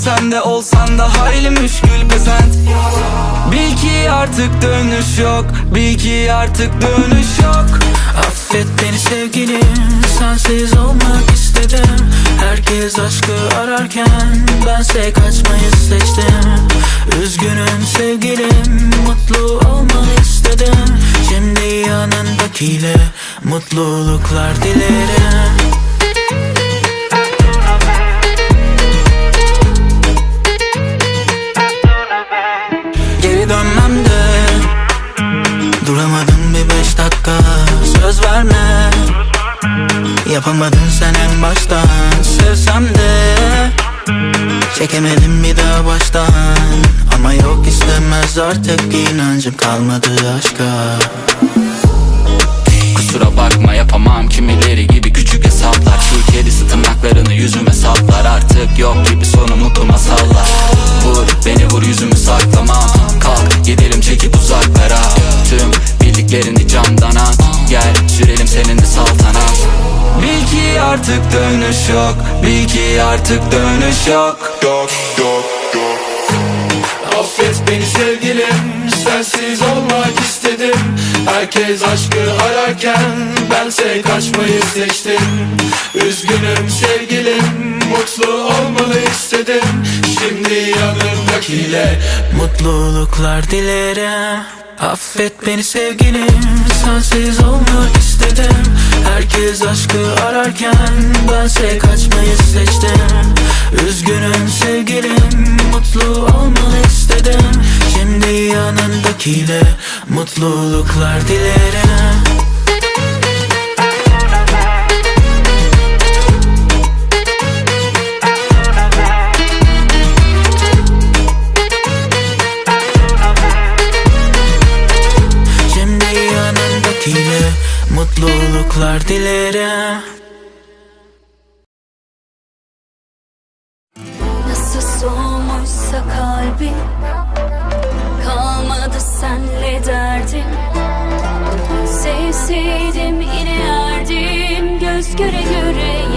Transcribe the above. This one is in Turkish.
Gülmesen de Olsan da hayli müşkül pesent. Bil ki artık dönüş yok Bil ki artık dönüş yok. Affet beni sevgilim Sensiz olmak istedim. Herkes aşkı ararken Bense kaçmayı seçtim. Üzgünüm sevgilim Mutlu olmanı istedim. Şimdi yanındakiyle Mutluluklar dilerim Yapamadın sen en baştan. Sevsem de Çekemedim bir daha baştan. Ama yok istemez artık inancım kalmadı aşka. Kusura bakma yapamam. Kimileri gibi küçük hesaplar. Çiğ kedisi tırnaklarını yüzüme saplar Artık yok gibi sonu artık dönüş yok. Bil ki artık dönüş yok. Yok yok yok Affet beni sevgilim Sensiz olmak istedim. Herkes aşkı ararken Bense kaçmayı seçtim. Üzgünüm sevgilim Mutlu olmanı istedim. Şimdi yanımdakiyle Mutluluklar dilerim. Affet beni sevgilim. Sensiz olmak istedim. Herkes aşkı ararken Bense kaçmayı seçtim. Üzgünüm sevgilim. Mutlu olmanı istedim. Şimdi yanındakiyle Mutluluklar dilerim dilerim. Nasıl soğumuşsa kalbim Kalmadı senle derdim. Sevseydim inerdim göz göre göre